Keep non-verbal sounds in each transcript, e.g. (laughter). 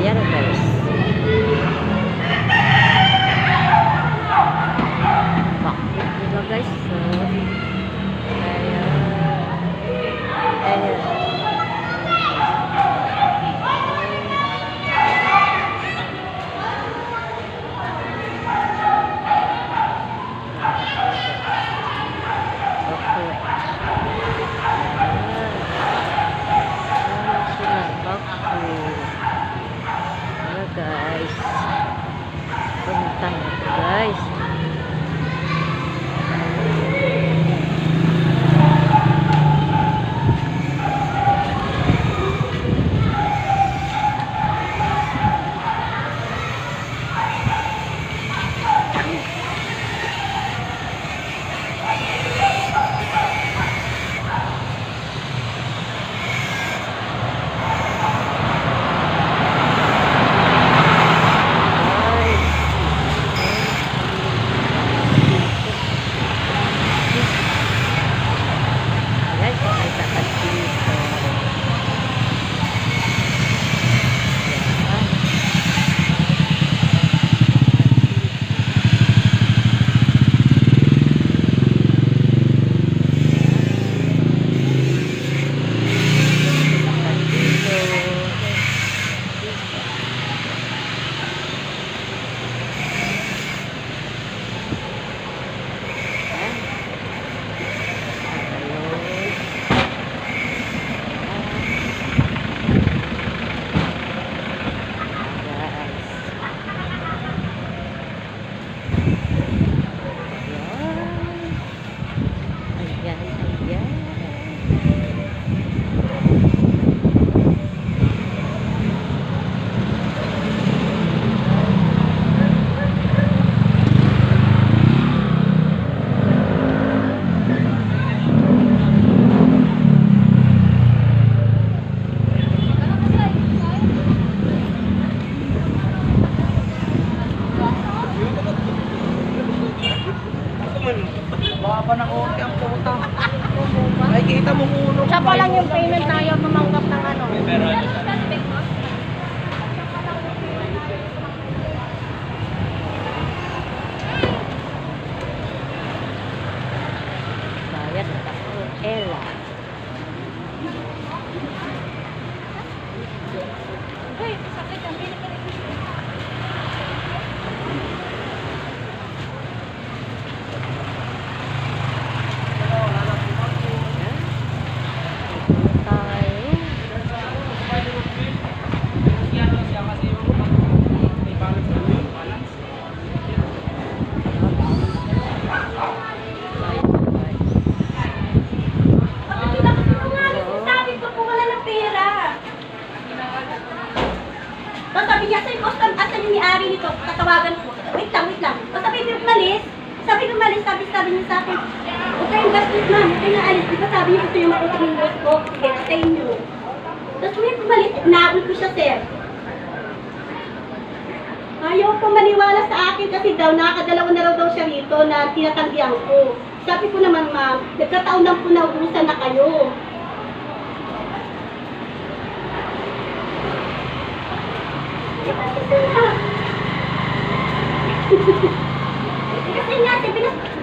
Ayan guys. Bakit gastos, ma'am. Huwag kayong naalis. Di ba sabi niyo, gusto ng boss ko? Sige, sa inyo. Tapos may umalis. Naabot ko siya, sir. Ayaw po maniwala sa akin kasi daw nakakadalawa na raw daw siya rito na tinatanggihan ko. Sabi ko naman, ma'am, nagkataon lang po na ubusan na kayo. (laughs) Kasi nga,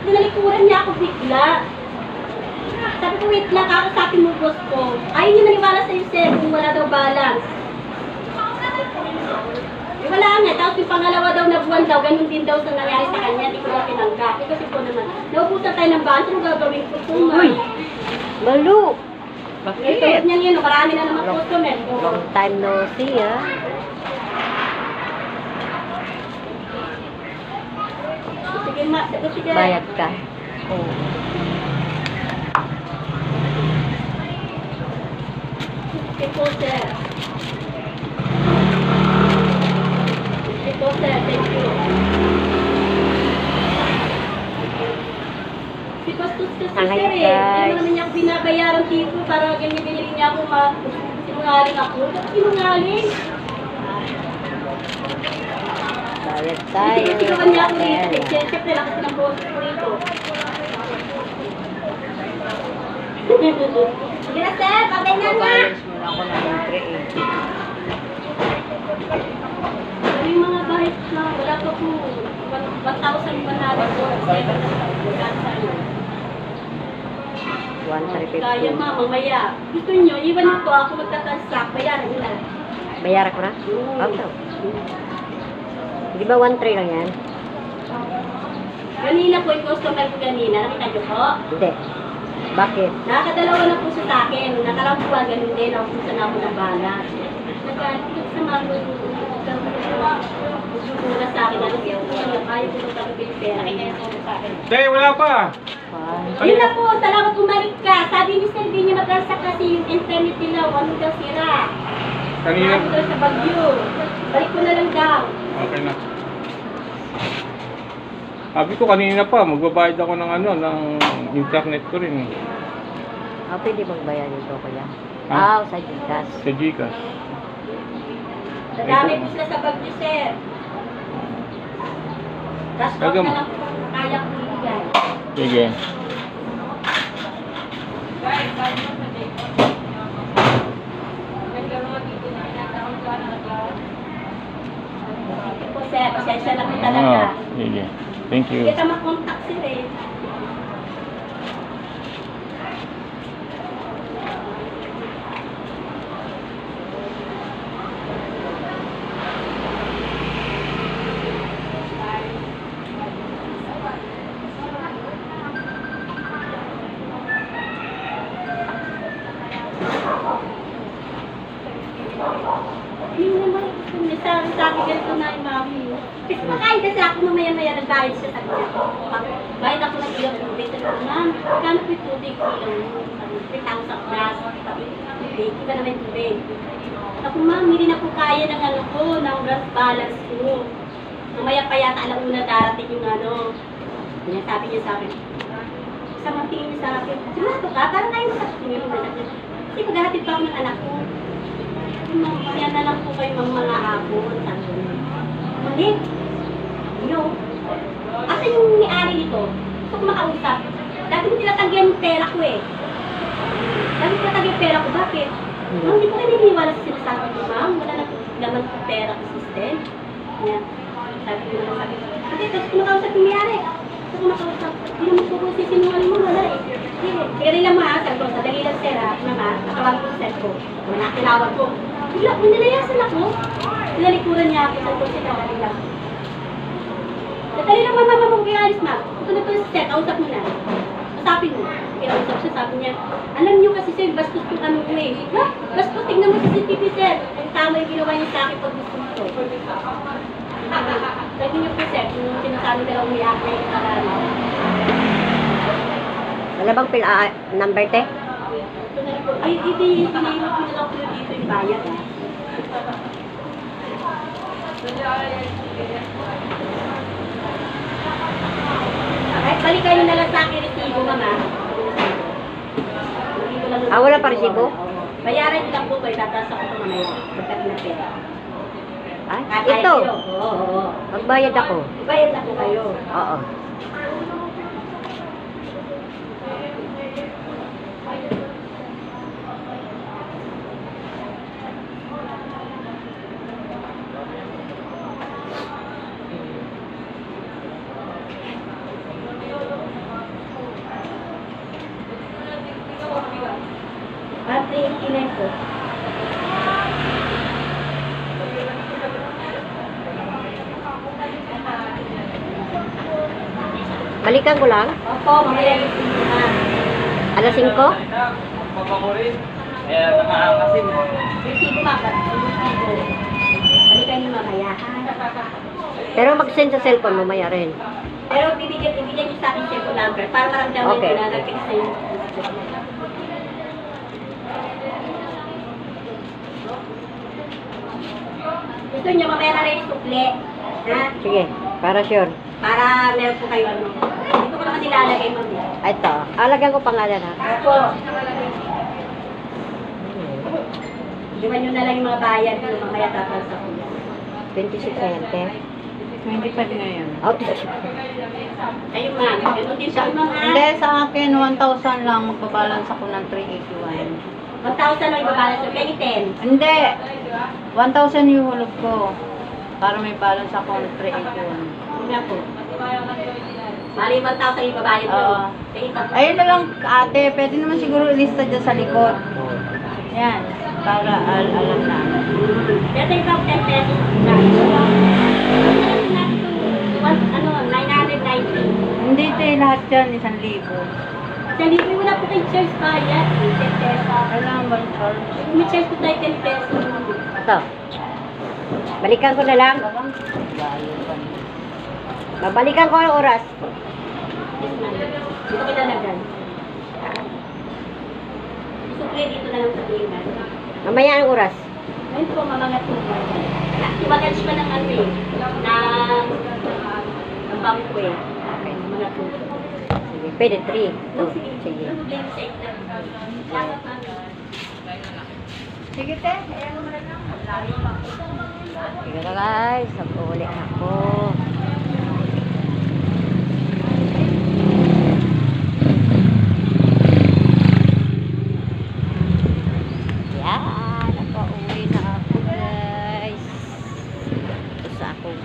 pinalikuran niya ako bigla. Wait lang, kakasapin mo boss ko. Ayaw niya naniwala sa'yo, sir, kung wala daw balance. Eh, wala nga, tapos yung pangalawa daw na buwan daw, ganun din daw sa nangyari sa kanya, hindi ko daw tinanggap. Eh, kasi po naman, naubusan tayo ng balance, ano gagawin ko po, ma'am? Uy! Malu! Eh, tulad Bakit? niyan yun, marami na naman Long- customer. Long time no see, ah. Sige, ma, sige, sige. Bayad ka. Oo. Sige po, sir. Sige po, sir. Thank you. Si Bastos kasi, Hi, sir, eh. Hindi naman niya ako binabayaran dito para ganyan binili niya ako ma sinungaling ako. Bakit sinungaling? Bayad tayo. Kasi naman niya ako dito. Eh. Siyempre, lakas ng boses ko rito. (laughs) Sir. Pabay na na. Na ako ng 380. ma'am, wala pa po. 1,100 po. Wala sa ano. 1,350. Kaya ma'am, mamaya. Gusto nyo, iwan po ako magtatransact. Bayaran na. Bayaran ko na? Mm. Okay. Di ba 1,300 lang yan? Kanina po yung customer ko kanina. Nakita nyo po? Hindi. Bakit? Nakakadalawa na po siya sa akin. Nakarang buwan, ganun din. Ako po sana ako ng balas. Nagkakita sa mga Nagsusulat sa akin. Ano po ano, ayaw ko magkakabi yung pera. sa akin. Tay, wala pa. Yun na po, talaga bumalik ka. Sabi ni Sir Vinny magkasa kasi yung internet nila, ano daw sira. Kanina. Ano daw sa Bagyo. Balik ko na lang daw. Okay na. Sabi ko kanina pa, magbabayad ako ng ano, ng internet ko rin. Ah, pwede magbayad ito kuya? Ah, sa Gcash. Sa Gcash. Nadami po sila sa Bagyo, Sir. Cash out na lang po. Kaya ko ibigay. Sige. Sige Sir. Pasensya po talaga. Ah, sige. Thank you. Ka makontak, Sir eh. Yun naman, may sa sa akin ganito na yung mami. Kasi makain kasi ako mamaya-maya nagbayad siya sa kanya. Bayad ako ng ilang tubig. Sabi ko, ma'am, kano po tubig? Ilang 3,000 plus. Tubig. Iba naman tubig. Sabi ko, ma'am, hindi na po kaya ng ano ko, ng gas balance ko. Mamaya pa yata alauna darating yung ano. Kanya sabi niya sa akin, sa mga tingin niya sa akin, sigurado ka, parang tayo makatingin mo na. Kasi maghahatid pa ako ng anak ko. Mamaya na lang po kayo mga mga hapon. Sabi ko, Mali. No. Asa yung may-ari nito? Gusto ko makausap. Dati mo tinatagyan yung pera ko eh. Dati mo tinatagyan yung pera ko. Bakit? Ma'am, hindi ko kayo naniniwala sa sinasabi ko, ma'am. Wala na po laman sa pera ko system. Yan. Sabi ko naman sabi ko. Kasi gusto ko makausap yung may-ari. Gusto ko makausap. Hindi naman po kung sisinungaling mo. Wala eh. Sige lang mga sabi ko. Sadali lang sir ha. Mama, nakawag ko sa ko. Wala, tinawag ko. Bigla, may nilayasan ako. Nalikuran niya ako sa kotse na dali lang. Dali lang mama mama kung alis ma. Ito na ito sa set, kausap mo na. Usapin mo. Kinausap siya, sabi niya, alam niyo kasi sir, bastos yung ano mo eh. Ha? Bastos, tignan mo sa CCTV sir. Yung tama yung ginawa niya sa akin pag gusto mo to. (laughs) Sabi niyo po sir, yung sinasabi na lang umiyak na yung karano. Wala bang pila ah, number te? Ito na lang po. Ay, hindi, pinahirap ko na lang po dito yung bayad ah. Kahit balikan nyo na lang sa akin resibo, mama. Ah, wala pa resibo? Bayaran nyo lang po ko, itataas ako ito mamaya. Pagkat na pera. Ay, kahit ito. Oo, oo. Magbayad ako. Bayad na po kayo. Oo. Balikan ko lang. Opo, mamaya. Alas 5? Papakurin. Kaya nakaangasin. Resibo ma, resibo. Balikan nyo mamaya. Pero mag-send sa cellphone mamaya rin. Pero bibigyan, bibigyan nyo sa akin cellphone number para maramdaman Okay. ko na nag-text sa'yo. Gusto nyo mamaya na rin yung sukli. Ha? Sige, para sure. Para meron po kayo ano. Dito ko naman nilalagay. Ah, Ito, alagyan ko pangalan ha. Opo. Iwan nyo na lang yung mga bayad kung mamaya tatansa ko yan. 26 na yan, te. 25 ngayon. Oh, Ayun ma'am, ganun din siya mga. Hindi, sa akin, 1,000 lang. Magbabalance ako ng 381. 1,000 lang ibabalance. So, penny 10. Hindi. 1,000 yung hulog ko. Para may balance ako ng 381. Na po. Mali 1,000 yung babayad mo. Oo. Sige, pa. Ayun na lang, ate, pwede naman siguro ilista dyan sa likod. Yan, para al alam na. Dito yung 10 pesos. Ano, 990. Hindi ito eh, lahat yan, isang libo. Sa libre mo na po kay Charles bayad. 10 pesos. Kailangan ba ng charge? May charge po tayo 10 pesos. Ito. Balikan ko na lang. Niya. Babalikan ko ang oras. Dito kita na dyan. Sukli dito na lang sa tingnan. Mamaya ang oras. Ngayon po, mamangat po. Iwagans pa ng ano eh. Ng... ng bangko eh. Okay, mamangat po. Sige, pwede 3. Oh, sige. Sige. Te. Ayan mo na lang. Sige guys. Nag-uuli ako. Yan. Nakauwi na ako guys. Ito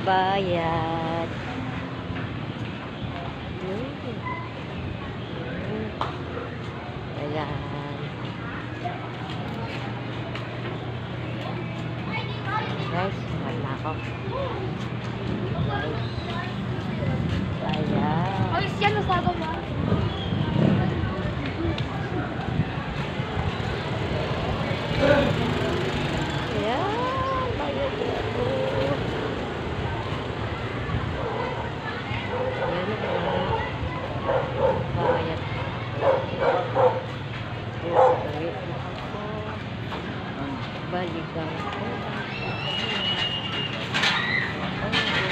sa akong bayad. Yun. Yun. Ayan. Guys, wala ako. Guys. Ayan. Ay, siya nasago mo. Ayan. Bayad ako. Ayan po. Bayad ako. Uuwi na ako. Balikan ko. Ayan.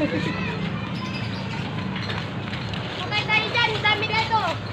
Patay tayo dyan, dami dito.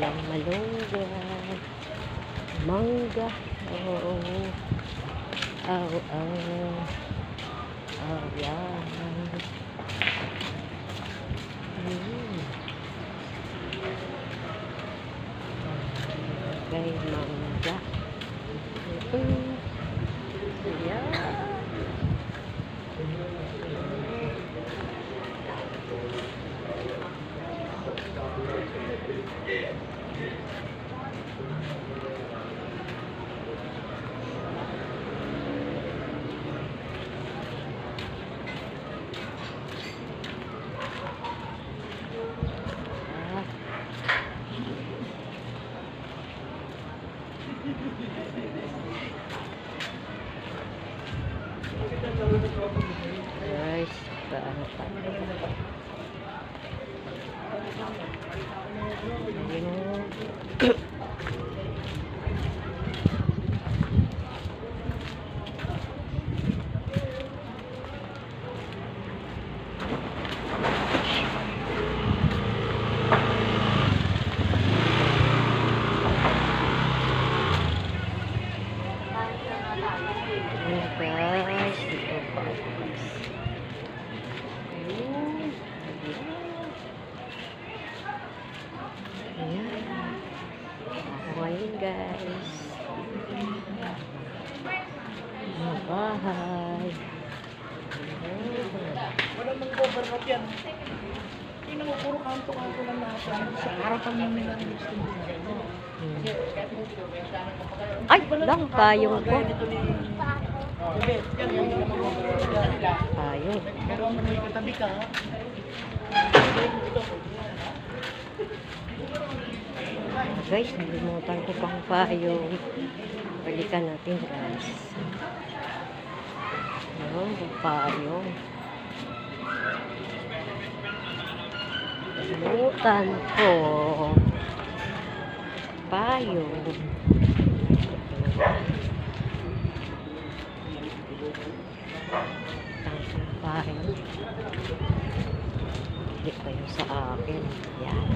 Silang malunggay. Mangga. Oo. Aw, aw. Aw, yan. Hmm. Kay mangga. Mm. Yan. Ah. Guys, paano pa? Ayun. Ayun guys, dito pa guys. Ayun. Ayan. Ako ngayon guys. Ang bahay. Ayan. Overload yan. Tingnan mo, puro kanto-kanto lang lahat. Sa harapan mo nila ng. Ay, lang payong ko. Payong. Pero ang may katabi ka, Guys, nalimutan ko pang payong. Balikan natin guys. Ayun, payong. Nalimutan ko. Tangkang payong. Hindi pa yung sa akin. Yan.